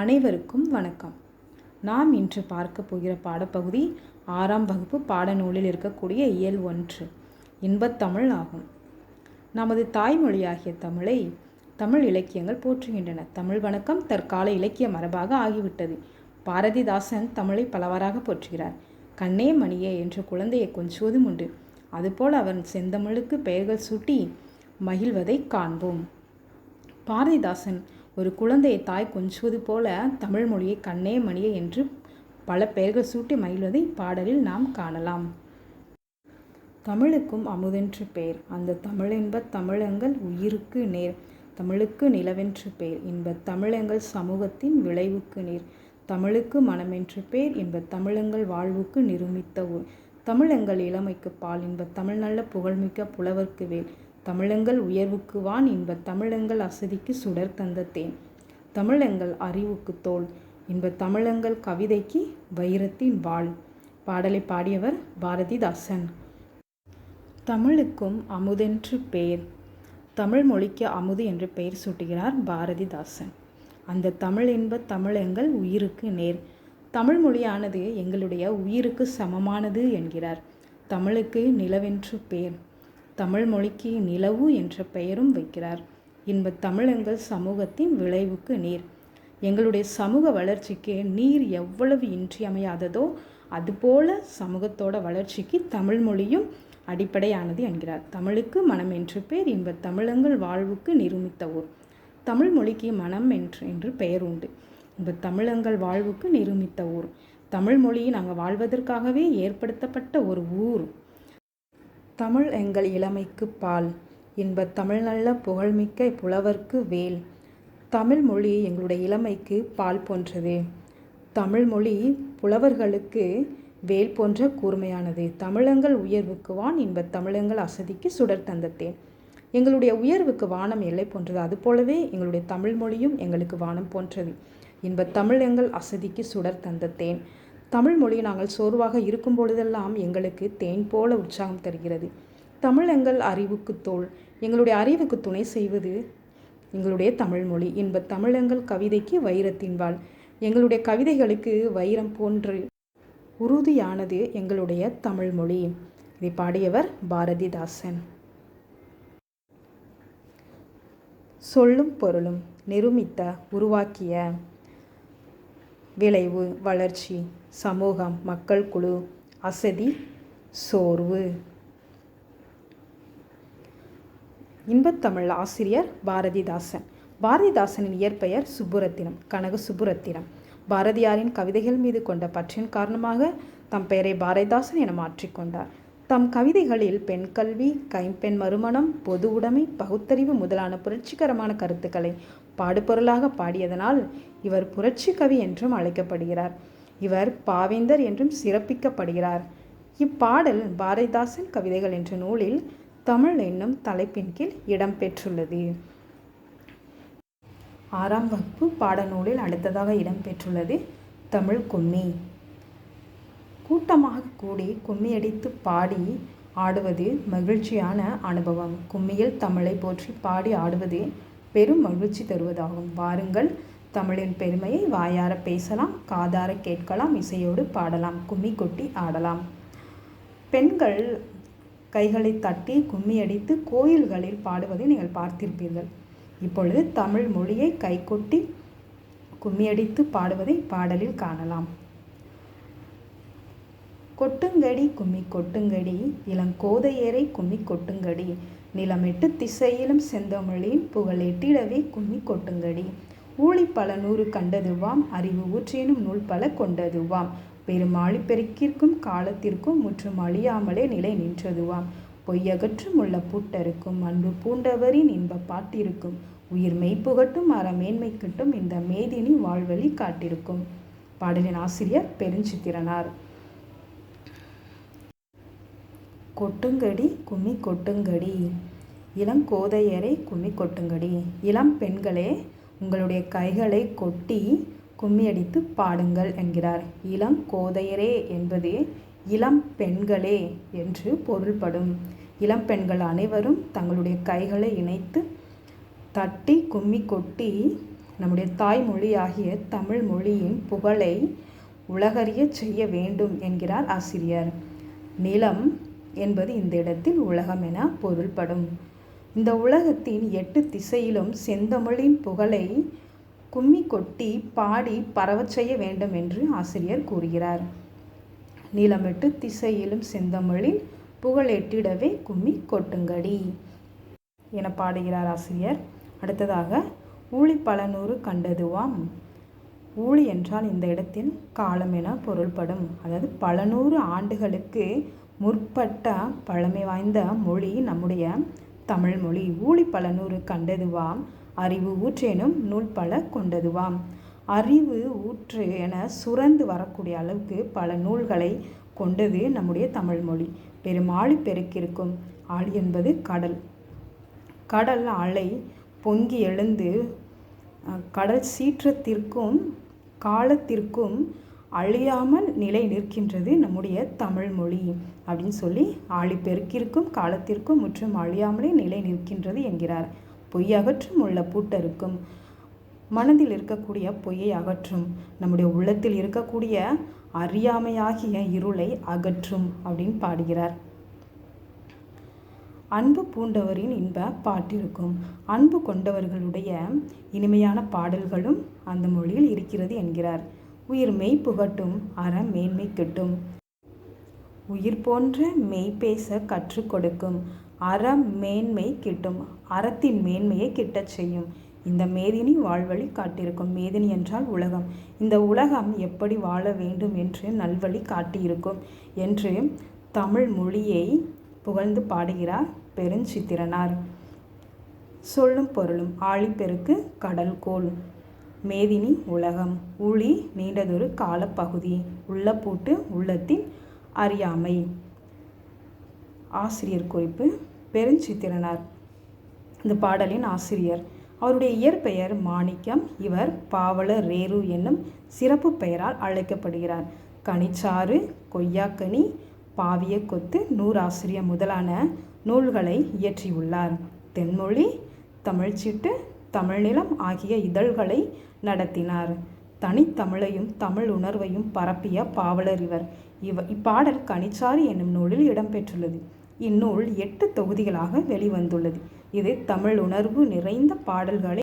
அனைவருக்கும் வணக்கம். நாம் இன்று பார்க்க போகிற பாடப்பகுதி ஆறாம் வகுப்பு பாடநூலில் இருக்கக்கூடிய இயல் ஒன்று இன்பத்தமிழ் ஆகும். நமது தாய்மொழியாகிய தமிழை தமிழ் இலக்கியங்கள் போற்றுகின்றன. தமிழ் வணக்கம் தற்கால இலக்கிய மரபாக ஆகிவிட்டது. பாரதிதாசன் தமிழை பலவாறாக போற்றுகிறார். கண்ணே மணியே என்ற குழந்தையை கொஞ்சுவதும் உண்டு. அதுபோல் அவன் செந்தமிழுக்கு பெயர்கள் சூட்டி மகிழ்வதை காண்போம். பாரதிதாசன் ஒரு குழந்தையை தாய் கொஞ்சுவது போல தமிழ் மொழியை கண்ணே மணியே என்று பல பெயர்கள் சூட்டி மகிழ்வதை பாடலில் நாம் காணலாம். தமிழுக்கும் அமுதென்று பெயர். அந்த தமிழென்ப தமிழங்கள் உயிருக்கு நேர். தமிழுக்கு நிலவென்று பெயர் இன்ப தமிழங்கள் சமூகத்தின் விளைவுக்கு நேர். தமிழுக்கு மனமென்று பேர் இன்ப தமிழங்கள் வாழ்வுக்கு நிருமித்த ஊர். தமிழங்கள் இளமைக்கு பால் இன்ப தமிழ் நல்ல புகழ்மிக்க புலவர்க்கு வேல். தமிழங்கள் உயர்வுக்கு வான் இன்ப தமிழங்கள் அசதிக்கு சுடர் தந்த தேன். தமிழங்கள் அறிவுக்கு தோல் இன்ப தமிழங்கள் கவிதைக்கு வைரத்தின் வாழ் பாடலை பாடியவர் பாரதிதாசன். தமிழுக்கும் அமுதென்று பெயர். தமிழ் மொழிக்கு அமுது என்று பெயர் சூட்டுகிறார் பாரதிதாசன். அந்த தமிழ் என்ப தமிழெங்கள் உயிருக்கு நேர். தமிழ் மொழியானது எங்களுடைய உயிருக்கு சமமானது என்கிறார். தமிழுக்கு நிலவென்று பெயர். தமிழ் மொழிக்கு நிலவு என்ற பெயரும் வைக்கிறார். இன்ப தமிழங்கள் சமூகத்தின் விளைவுக்கு நீர். எங்களுடைய சமூக வளர்ச்சிக்கு நீர் எவ்வளவு இன்றியமையாததோ அதுபோல சமூகத்தோட வளர்ச்சிக்கு தமிழ் மொழியும் அடிப்படையானது என்கிறார். தமிழுக்கு மனம் என்று பேர் இன்ப தமிழங்கள் வாழ்வுக்கு நிருமித்த ஊர் தமிழ் மொழிக்கு மனம் என்று என்று பெயர் உண்டு. இன்ப தமிழங்கள் வாழ்வுக்கு நிருமித்த ஊர் தமிழ் மொழியை நாங்கள் வாழ்வதற்காகவே ஏற்படுத்தப்பட்ட ஒரு ஊர். தமிழ் எங்கள் இளமைக்கு பால். இன்ப தமிழ் நல்ல புகழ்மிக்க புலவர்க்கு வேல். தமிழ் மொழி எங்களுடைய இளமைக்கு பால் போன்றது தமிழ் மொழி புலவர்களுக்கு வேல் போன்ற கூர்மையானது. தமிழங்கள் உயர்வுக்கு வான் இன்ப தமிழங்கள் அசதிக்கு சுடர் தந்தத்தேன் எங்களுடைய உயர்வுக்கு வானம் எல்லை போன்றது. அதுபோலவே எங்களுடைய தமிழ் மொழியும் எங்களுக்கு வானம் போன்றது. இன்ப தமிழங்கள் அசதிக்கு சுடர் தந்தத்தேன். தமிழ் மொழி நாங்கள் சோர்வாக இருக்கும் பொழுதெல்லாம் எங்களுக்கு தேன் போல உற்சாகம் தருகிறது. தமிழ் எங்கள் அறிவுக்கு தோல். எங்களுடைய அறிவுக்கு துணை செய்வது எங்களுடைய தமிழ்மொழி இன்ப தமிழங்கள் கவிதைக்கு வைரத்தின் வாழ் எங்களுடைய கவிதைகளுக்கு வைரம் போன்று உறுதியானது எங்களுடைய தமிழ்மொழி இதை பாடியவர் பாரதிதாசன். சொல்லும் பொருளும் நிருமித்த உருவாக்கிய விளைவு வளர்ச்சி சமூகம் மக்கள் குழு அசதி சோர்வு. இன்பத்தமிழ் ஆசிரியர் பாரதிதாசன். பாரதிதாசனின் இயற்பெயர் சுப்புரத்தினம் கனக சுப்புரத்தினம். பாரதியாரின் கவிதைகள் மீது கொண்ட பற்றின் காரணமாக தம் பெயரை பாரதிதாசன் என மாற்றிக்கொண்டார் தம் கவிதைகளில் பெண் கல்வி கைம்பெண் மறுமணம் பொது உடைமை பகுத்தறிவு முதலான புரட்சிகரமான கருத்துக்களை பாடுபொருளாக பாடியதனால் இவர் புரட்சி கவி என்றும் அழைக்கப்படுகிறார். இவர் பாவேந்தர் என்றும் சிறப்பிக்கப்படுகிறார். இப்பாடல் பாரதிதாசன் கவிதைகள் என்ற நூலில் தமிழ் என்னும் தலைப்பின் கீழ் இடம்பெற்றுள்ளது ஆறாம் வகுப்பு பாடநூலில் அடுத்ததாக இடம்பெற்றுள்ளது தமிழ் கும்மி. கூட்டமாக கூடி கும்மியடித்து பாடி ஆடுவது மகிழ்ச்சியான அனுபவம். கும்மியில் தமிழை போற்றி பாடி ஆடுவது பெரும் மகிழ்ச்சி தருவதாகும். வாருங்கள் தமிழின் பெருமையை வாயார பேசலாம் காதார கேட்கலாம் இசையோடு பாடலாம் கும்மி கொட்டி ஆடலாம். பெண்கள் கைகளை தட்டி கும்மி அடித்து கோயில்களில் பாடுவதை நீங்கள் பார்த்திருப்பீர்கள். இப்பொழுது தமிழ் மொழியை கைகொட்டி கும்மியடித்து பாடுவதை பாடலில் காணலாம். கொட்டுங்கடி கும்மி கொட்டுங்கடி இளங்கோதையரை கும்மி கொட்டுங்கடி நிலமெட்டு திசையிலும் செந்தமிழின் புகழெட்டிடவே கும்மி கொட்டுங்கடி. ஊழி பல நூறு கண்டதுவாம் அறிவு ஊற்றினும் நூல் பல கொண்டதுவாம். பெருமாளி பெருக்கிற்கும் காலத்திற்கும் முற்றும் அழியாமலே நிலை நின்றதுவாம். பொய்யகற்றும் உள்ள பூட்டருக்கும் அன்பு பூண்டவரின் இன்ப பாட்டிருக்கும். உயிர் மெய்ப்புகட்டும் அற மேன்மைக்கட்டும் இந்த மேதினி வாழ்வழி காட்டிருக்கும். பாடலின் ஆசிரியர் பெருஞ்சித்திரனார். கொட்டுங்கடி கும்மி கொட்டுங்கடி இளம் கோதையரை கும்மி கொட்டுங்கடி இளம் பெண்களே உங்களுடைய கைகளை கொட்டி கும்மியடித்து பாடுங்கள் என்கிறார். இளம் கோதையரே என்பது இளம் பெண்களே என்று பொருள்படும். இளம் பெண்கள் அனைவரும் தங்களுடைய கைகளை இணைத்து தட்டி கும்மி கொட்டி நம்முடைய தாய்மொழியாகிய தமிழ் மொழியின் புகழை உலகறியச் செய்ய வேண்டும் என்கிறார் ஆசிரியர். நிலம் என்பது இந்த இடத்தில் உலகம் என பொருள்படும். இந்த உலகத்தின் எட்டு திசையிலும் செந்தமிழின் புகழை கும்மி கொட்டி பாடி பரவச் செய்ய வேண்டும் என்று ஆசிரியர் கூறுகிறார். நிலமெட்டு திசையிலும் செந்தமிழில் புகழெட்டிடவே கும்மி கொட்டுங்கடி என பாடுகிறார் ஆசிரியர். அடுத்ததாக ஊழி பல நூறு கண்டதுவாம். ஊழி என்றால் இந்த இடத்தில் காலம் என பொருள்படும். அதாவது பல நூறு ஆண்டுகளுக்கு முற்பட்ட பழமை வாய்ந்த மொழி நம்முடைய தமிழ்மொழி ஊழி பல நூறு கண்டதுவாம் அறிவு ஊற்றேனும் நூல் பல கொண்டதுவாம். அறிவு ஊற்று என சுரந்து வரக்கூடிய அளவுக்கு பல நூல்களை கொண்டது நம்முடைய தமிழ்மொழி. பெரும் ஆழி பெருக்கிருக்கும் ஆழி என்பது கடல். கடல் அலை பொங்கி எழுந்து கடல் சீற்றத்திற்கும் காலத்திற்கும் அழியாமல் நிலை நிற்கின்றது நம்முடைய தமிழ் மொழி அப்படின்னு சொல்லி ஆழி பெருக்கிற்கும் காலத்திற்கும் முற்றும் அழியாமலே நிலை நிற்கின்றது என்கிறார். பொய் அகற்றும் உள்ள பூட்டருக்கும் மனதில் இருக்கக்கூடிய பொய்யை அகற்றும் நம்முடைய உள்ளத்தில் இருக்கக்கூடிய அறியாமையாகிய இருளை அகற்றும் அப்படின்னு பாடுகிறார். அன்பு பூண்டவரின் இன்ப பாட்டிருக்கும். அன்பு கொண்டவர்களுடைய இனிமையான பாடல்களும் அந்த மொழியில் இருக்கிறது என்கிறார். உயிர் மெய் புகட்டும் அற மேன்மை கிட்டும். உயிர் போன்ற மெய் பேச கற்றுக் கொடுக்கும் அறம் மேன்மை கிட்டும் அறத்தின் மேன்மையை கிட்டச் செய்யும். இந்த மேதினி வாழ்வழி காட்டியிருக்கும். மேதினி என்றால் உலகம். இந்த உலகம் எப்படி வாழ வேண்டும் என்று நல்வழி காட்டியிருக்கும் என்று தமிழ் மொழியை புகழ்ந்து பாடுகிறார் பெருஞ்சித்திரனார். சொல்லும் பொருளும் ஆழிப்பெருக்கு கடல் கோள். மேதினி உலகம். உளி நீண்டதொரு காலப்பகுதி. உள்ள பூட்டு உள்ளத்தின் அறியாமை. ஆசிரியர் குறிப்பு பெருஞ்சித்திரனார். இந்த பாடலின் ஆசிரியர். அவருடைய இயற்பெயர் மாணிக்கம். இவர் பாவல ரேரு என்னும் சிறப்பு பெயரால் அழைக்கப்படுகிறார். கனிச்சாறு கொய்யாக்கனி பாவிய கொத்து நூறாசிரியர் முதலான நூல்களை இயற்றியுள்ளார். தென்மொழி தமிழ்ச்சிட்டு தமிழ்நிலம் ஆகிய இதழ்களை நடத்தினார். தனித்தமிழையும் தமிழ் உணர்வையும் பரப்பிய பாவலர் இவர். இவ இப்பாடல் கனிச்சாரி என்னும் நூலில் இடம்பெற்றுள்ளது. இந்நூல் எட்டு தொகுதிகளாக வெளிவந்துள்ளது. இது தமிழ் உணர்வு நிறைந்த பாடல்களை